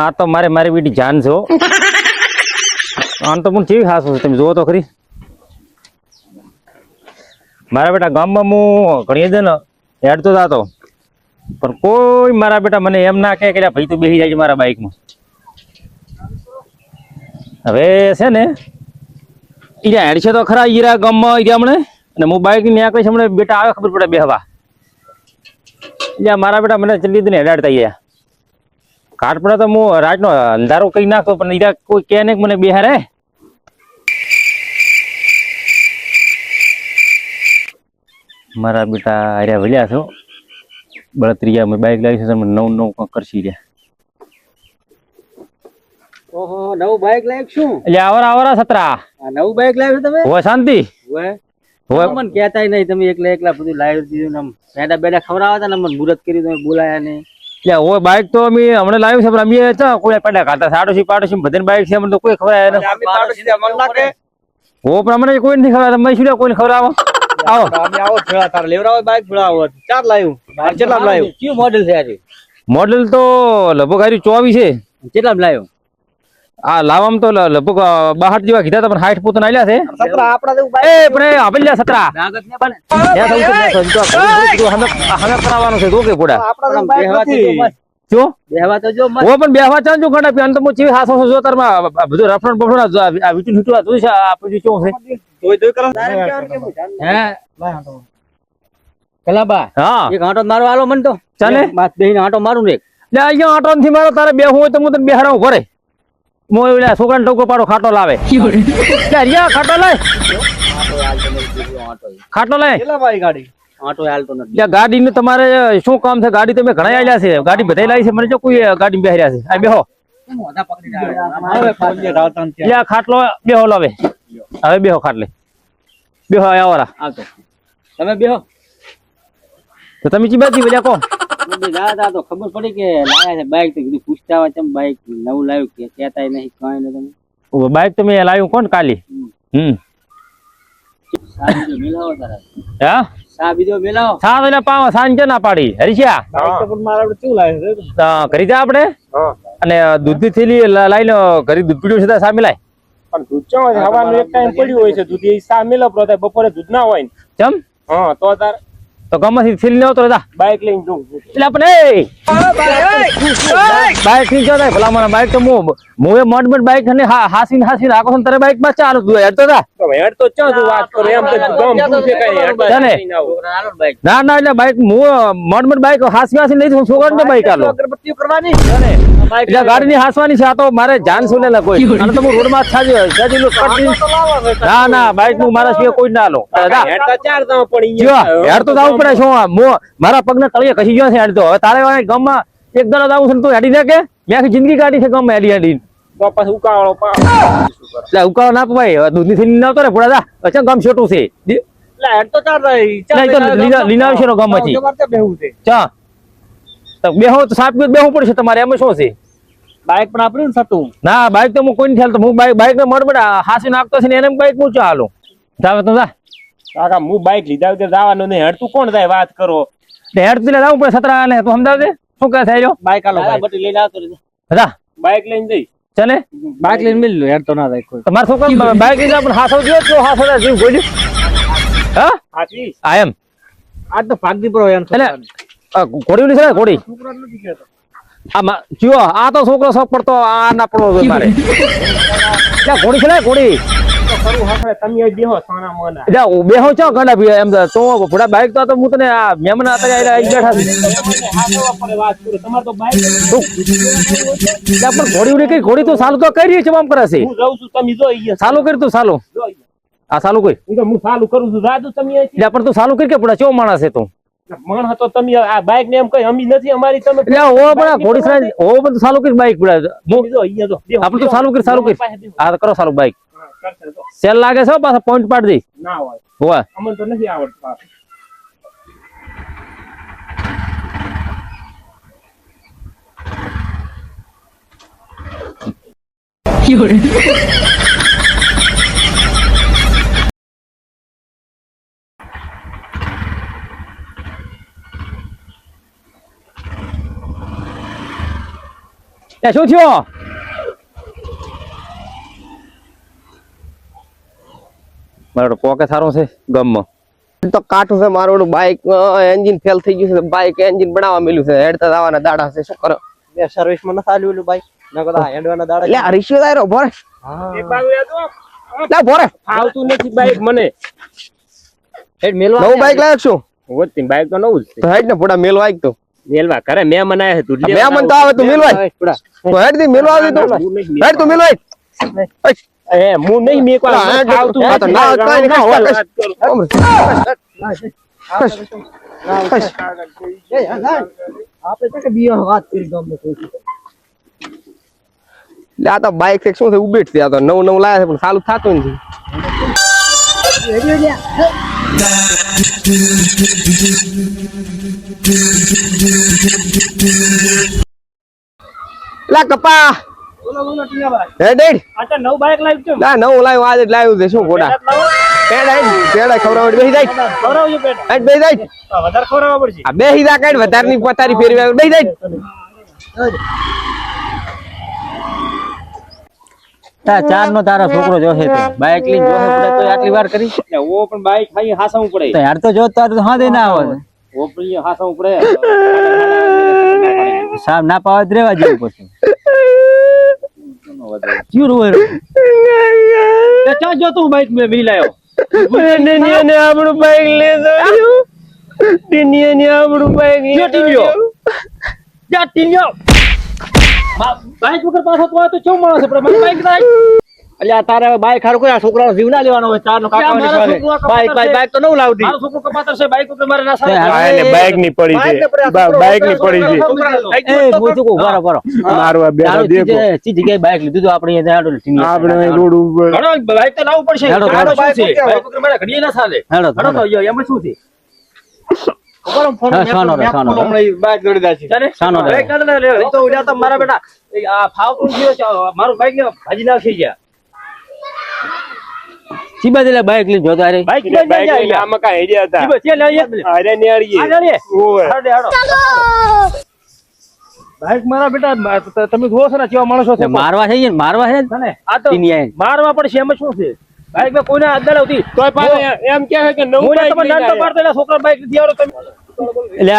આ તો મારે મારી બેટી જાન છો આમ તો પણ કેવી ખાસ તમે જુઓ તો ખરી. મારા બેટા ગામમાં હું ઘણી દે ને હેડતો હતો પણ કોઈ મારા બેટા મને એમ ના કહે કે ભાઈ તો બેસી જાય છે મારા બાઇકમાં હવે છે ને ઈરા હેડ છે તો ખરા ઈરા ગામમાં ઈરા હમણે. અને હું બાઇકની કહીશ છે હમણાં બેટા આવે ખબર પડે બેહવા. લ્યા મારા બેટા મને ચલી ને હેડાડતા ગયા કાટ પડે તો હું રાતનો અંધારો કરી નાખતો પણ ઈરા કોઈ કહે ને કે મને બેહારે મારા બેટા હાર્યા વળ્યા છો. બળતરીયા મેં બાઇક લાવી છે તમે નવ નવ કંઈક કરશી રહ્યા. ઓહો નવું બાઇક લાવ્યું શું? એટલે આવરા આવરા સતરા. આ નવું બાઇક લાવ્યું તમે? હોય શાંતિ. હોય હોય મને કહેતાય નહીં તમે એકલા એકલા બધું લાવી દીધું ને આમ બેઠા બેઠા ખવડાવવા હતા ને મને મુહૂર્ત કર્યું તમે બોલાયા ને એટલે હોય બાઇક તો અમે હમણાં લાવ્યું છે પણ અમે ચા કોઈ પડ્યા ખાતા સાડોશી પાડોશી બધાને બાઇક છે અમને તો કોઈ ખબર આવે હો પણ અમને કોઈ નથી ખબર તમે શું કોઈને ખવડાવો? આવો. આવો આવો છેડા તાર લેવડાવો બાઇક છેડાવો ચાર લાવ્યું? કેટલા લાવ્યું? કયું મોડેલ છે આજે? મોડેલ તો લગભગ હારી ચોવીસ છે. કેટલા લાવ્યું? આ લાવવામાં તો લગભગ બાહઠ જેવા કીધા પણ હાઈટ પોતાના આલ્યા છે. સતરા આપડા જેવું એ પણ એ સતરા. ઘડી ઘડી હમે કરાવવાનું છે તો કે આપડા જો? બેહવા તો જો ઓ પણ બેહવા ચાલ જો ઘણા પી તો ચીવી હાસો જો તારમાં આ બધું રફણ બફણ આ જો આ છે છે. કરો. હે કલાબા હા. એક આંટો મારો આલો મન તો. ચાલે? માથ બેહીને આંટો મારું ને એક. લે અહીંયા આટો નથી મારો તારે બેહવું હોય તો હું તને બેહાડું ઘરે મો ઓલા છોકરાને ટોકો પાડો ખાટો લાવે. રિયા ખાટો લાય ખાટો લાય કેટલા ભાઈ ગાડી? આંટો હાલતો નથી. લે ગાડીને તમારે શું કામ છે? ગાડી તમે ઘણા આવ્યા છે. ગાડી બધા લાવી છે. મને જો કોઈ ગાડી બેહર્યા છે. આ બેહો. ખાટલો બેહો લાવે. હવે બેહો ખાટલે. બેહો આવ્યા તમે બેહો. તો તમે ચી બાજી બધા કો જા તો ખબર પડી કે લાયા છે બાઈક તો કીધું પૂછતા હોય તેમ બાઈક નવું લાવ્યું કે કહેતા નહીં કઈ નહીં તમે બાઈક મેં લાવ્યું કોણ કાલી? હમ. સા બીજો મેલાવો તારા. હા? સા બીજો મેલાવો સાત એટલે પાવ સાંજે ના તો અને થેલી લ- લઈને ઘરે દૂધ પીડ્યું છે સામે લાય. પણ દૂધ ચો હવાનું એક ટાઈમ પડ્યું હોય છે દૂધ એ સા મેલો બપોરે દૂધ ના હોય ને. ચમ? હા તો તાર તો ગમથી ફીલ ને આવતો જા બાઇક લઈને જો એટલે આપણે બાઇકથી જો ભલા મને બાઇક તો હું હું એ મોડ મોડ બાઇક ને હા હાસીને હાસીને આખો તારે બાઇકમાં ચાલુ તું હેડ તો. જા હેડ તો ચો તું વાત કરો એમ તો ગમ તું છે કઈ હેડ તો તને? લઈને આવો. છોકરા હાલો ને ના ના એટલે બાઇક હું મોડ મોડ બાઈક હાસી હાસી લઈ જઉં છોકરા ને બાઇક આલો. કરવાની? એટલે ગાડી ની હાસવાની છે આ તો મારે જાન સુને ના કોઈ. અને તો હું રોડમાં છાજી છાજી કટી ના ના બાઈકનું મારા સિવાય કોઈ ના લો જા હેડ તો ચાર તમે પડી હેડ યાર તો જાવું પડે શું આ? મારા પગને તળિયે ખસી ગયો છે તો. હવે તારે ગામમાં એક દડો આવું છે તું હેડી દે મેં આખી જિંદગી કાઢી છે ગામમાં હેડી હેડી. તો ઉકાળો એટલે ઉકાળો ના પવાય. હવે દૂધની થેલી ના આવતો ને પૂરા જા અચ્છા ગામ છોટું છે? દી- તો ના, તો ને ગામમાંથી. બેહવું તો બેહો તો પડશે તમારે. એમાં શું છે? બાઈક પણ આપણું થતું. ના બાઈક તો હું કોઈ નથી હાલતો હું બાઈક બાઈક ને મળ હાસી નાખતો છે ને એને બાઈક હું હાલો. જાવે તો કાકા હું બાઇક લીધા વગર જવાનું નહીં. હેડતું કોણ જાય વાત કરો? એટલે હેડ પેલા જાવું પડે સતરા ને. તું સમજાવજે. શું કહે થાય રહ્યો બાઈક આલો બટી લઈને આવતો રહેજે. જા બાઇક લઈને જઈ. ચાલે? બાઈક લઈને મિલ લો હેડતો ના જાય કોઈ. તમારે શું બાઈક લઈને આપણે હાથો ગયો તો હાથો ના જીવ ગોલ્યું હા? હાથી આ એમ. આજ તો ભાગતી પડો એમ એટલે આ ઘોડી ઉલી છે ને ઘોડી? આ મા- જુઓ આ તો છોકરો શોખ પડતો આ ના પડવો મારે. ઘોડી છે ને ઘોડી? તો ખરું તમે બેહો સોના મોના. એટલે હું બેહો છો ગંડા ભી એમ તો ભોડા બાઈક તો હું તને આ મહેમાન અત્યારે આવી બેઠા છે. કરો તમારે તો પણ ઘોડી ઉડી કઈ ઘોડી તો સાલું તો કરી છે આમ કરે છે. હું જાઉં છું તમે જો અહીંયા. સાલું કરી તું સાલું. જો. આ સાલું કોઈ? હું તો હું ચાલુ કરું છું રાજુ તમે. એટલે પણ તું સાલું કરી કે પડે ચો માણસ છે તું? મણ હતો તમે આ બાઈક ને એમ કઈ અમી નથી અમારી તમે ઓ પણ ઘોડી સાહેબ ઓ બધું સાલું કરી બાઈક પડે જો અહીંયા જો. આપણે તો સારું કરી, ચાલુ કરી. આ કરો સાલું બાઈક હા, જો. સેલ લાગે છે પાછા પોઈન્ટ પાડી દઈ ના હોય. અમને તો નથી આવડતું શું થયો? મારો પોકે સારો છે ગમમાં તો કાઠું છે મારું બાઈક બાઇક એન્જિન ફેલ થઈ ગયું છે બાઇક એન્જિન બનાવવા મળ્યું છે. હેડતા આવવાના દાડા છે શું કરો? બે સર્વિસમાં નથી આલ્યું ઓલું બાઈક ના હેડવાના દાડા લે રિશ્યો દાયરો ભરે એ બાજુ યાદ તો લા ભરે આવતું નથી બાઈક મને. હેડ મેલવા નવું બાઇક લાવ્યો છું. હોતી બાઈક તો નવું જ છે. તો હેડ ને પોડા મેલવા આઈ તો. મેલવા કરે મેં મનાય હતું મેં મન તો આવે તું મેલવાય તો હેડ દી મેલવા આવી તો. હેડ. તું મેલવાય એ હું નહીં મેં કોઈ હા, ફાવતું હા, તો ના. કાંઈ ના, વાત આપણે તો કે વાત કરી ગામમાં કોઈ તો બાઇક છે શું છે ઊભી જ તો નવું નવું લાયા છે પણ સારું થતું નથી. લા કપા. હેડ હેડ આ તો નવું બાઈક લાવ્યું ના નવું લાવ્યું આજે જ છે શું ખોટા હેડ હેડ પેડા ખવડાવવા બેહી જાય. ખવડાવજો બેન હેડ બેહી જાય. વધારે ખવડાવવા પડશે. આ બેહી જા કાઢ વધારની પથારી ફેરવી આવે બેહી જાય. તા ચાર નો તારો છોકરો જોશે તો. બાઇક લઈને જોશે પડે તો આટલી વાર કરી. ઓ પણ બાઈક ખાઈ હાસવું પડે. તો યાર તો જો તારું તો હા દે ના આવે ઓ પણ હાસવું પડે. સામ ના પાવે જ રેવા જેવું પછી ક્યું રોવે રો? ક્યાં જો તું બાઈક મેં મિલી લાયો. ને આપણું બાઈક લેતો ટીનિયા ને આપણું બાઈક કયો ટીનિયો? જા ટીન્યો બાઈક વગર પાછો તો આ તો કેવું માણસ પ્રમાણે બાઈક ના અલ્યા તારે બાઈક હારું કોઈ આ છોકરાનો જીવ ના લેવાનો હોય તારનો કાકા મારો બાઈક બાઈક બાઈક તો નવું લાવતી. મારો છોકરો કપાતર છે બાઈક ઉપર મારે ના સાલે બાઈકની પડી બાઈક છોકરો બાઈકની પડી છે. એ બોચું કહું, બરો, બરો. મારવા આ દેખો. ચીજે- ચી જગ્યાએ બાઇક લીધું તો આપણે અહીંયા આડો ટીનિયા. આપણે અહીં રોડ ઉપર. ઘણો બાઈક તો લાવવું પડશે. હેડો, બાઈક છે બાઈક વગર મારે ઘડીએ ના સાલે હેડો, ઘણો તો હેડો. યો, એમાં શું છે? બાઈક. બાઈક મારા બેટા આ ગયો મારું બાઈક ને ભાજી નાખી ગયા. ચી દેલા બાઈક બાઇક લઈને જોતો અરે બાઈક એટલે બાઈક લઈને આમાં કા હેડ્યા હતા. સીબા ચાલ, અહીંયા. અરે અડીએ આ જાણીએ. ઓય હાડે, હાડો. બાઈક મારા બેટા તમે જોવો છો ને કેવા માણસો છે. મારવા છે ને મારવા છે ને? આ તો મારવા મારવા છે એમાં શું છે? બાઈકમાં કોઈને અદ્દલ આવતી તોય પાછો એમ કે છે કે નવું બાઈક તમે. પાડતો એટલે છોકરા બાઈક લીધી. તમે એટલે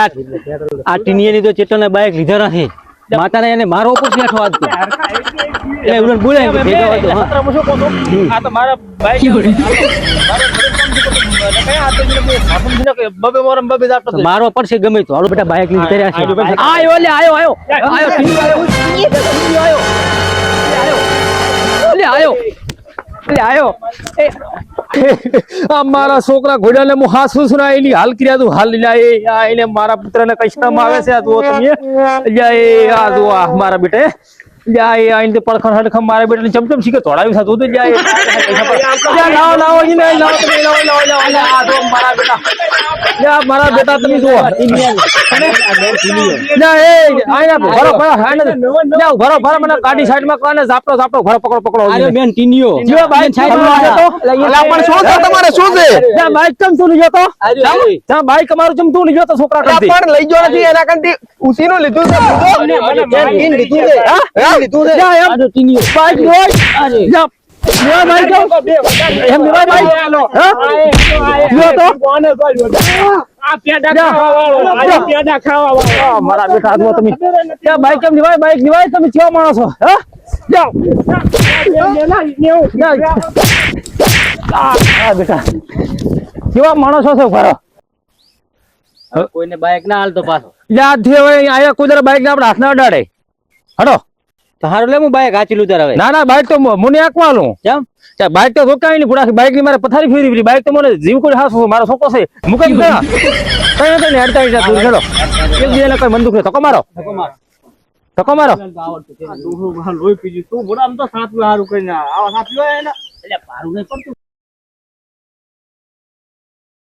આ ટીનિયાની તો ચેતનને બાઈક લીધા નથી માતાને એને મારો ઉપર બેઠો આજ તો. એટલે એવું બોલાય કે ભેગા હોય તો હા. ખતરામાં શું કહું છું? આ તો મારા બાઈક મારા ને પડશે ગમે તો. હાલો બેટા બાઇક લઈને કર્યા આયો, છે. આયો, આયો લે આયો આયો. આયો આયો. આયો. આયો. લે આયો. એ આ મારા છોકરા ઘોડાને હું હાસુ છું એની હાલ કર્યા તું? હાલ એને મારા પુત્રને કષ્ટમાં આવે છે? આ જુઓ તમે આ જુઓ મારા બેટે એ આઈને પડખણ હડખમ મારા બેટાને ચમચમ શીખે તોડાવી થતું હતું જાય લાવો લાવો અહીં નહીં, લાવો તમે લાવો લાવો લાવો આ જુઓ મારા બેટા મારા બેટા તમે જુઓ લ્યા એ આઈને ભરો ભરો આઈને લ્યા ભરો ભરો મને ગાડી સાઈડમાં કરો ને ઝાપટો ઝાપટો ભરો પકડો પકડો અરે બેન ટીનિયો જીવા બાઈક સાઈડમાં આવ્યો તો અલા પણ શું છે તમારે શું છે ત્યાં બાઈક ચમ તું લીધો તો ત્યાં બાઈક અમારું ચમ તું લીધો તો છોકરા કરતી પણ લઈ જો નથી એના કંટી ઉસીનું લીધું છે લીધું છે. હા? જા એમ. બાઈક જોઈ જા. લેવા બાઈક જાઓ. એમ લેવા બાઈક હા? લીધો તો. આ પેડા ખાવા વાળો. આ પેડા ખાવા વાળો. મારા બેટા હાથમાં તમે. ત્યાં બાઈક કેમ લેવાય બાઈક તમે કેવા માણસ છો હા? જાઓ. જાઓ. આ આ બેટા. કેવા માણસો છે ભરો કોઈને બાઈક ના હાલતો પાછો. યાદથી હવે આયા કુદર બાઈક ને આપણે હાથના અડાડે. હડો હારું લે હું બાઈક હાચી લઉં તારે ના ના બાઈક તો મને આંકવાનું. કેમ? બાઈક તો રોકાય નહીં પૂરા બાઈકની મારે પથારી ફેરી ફરી બાઈક તો મને જીવ કોઈ હાસો મારો છોકરો છે. મુકાઈ ગયા કઈ કઈ હેડતા હેડતા દૂર. ચલો. એક બીજાને કઈ બંદૂક ધક્કો મારો. ધક્કો મારો. લોહી પીજી તું બોલા આમ તો સાત સારું કરીને આવા સાત પીવાય ને. એટલે પારું નહીં પડતું.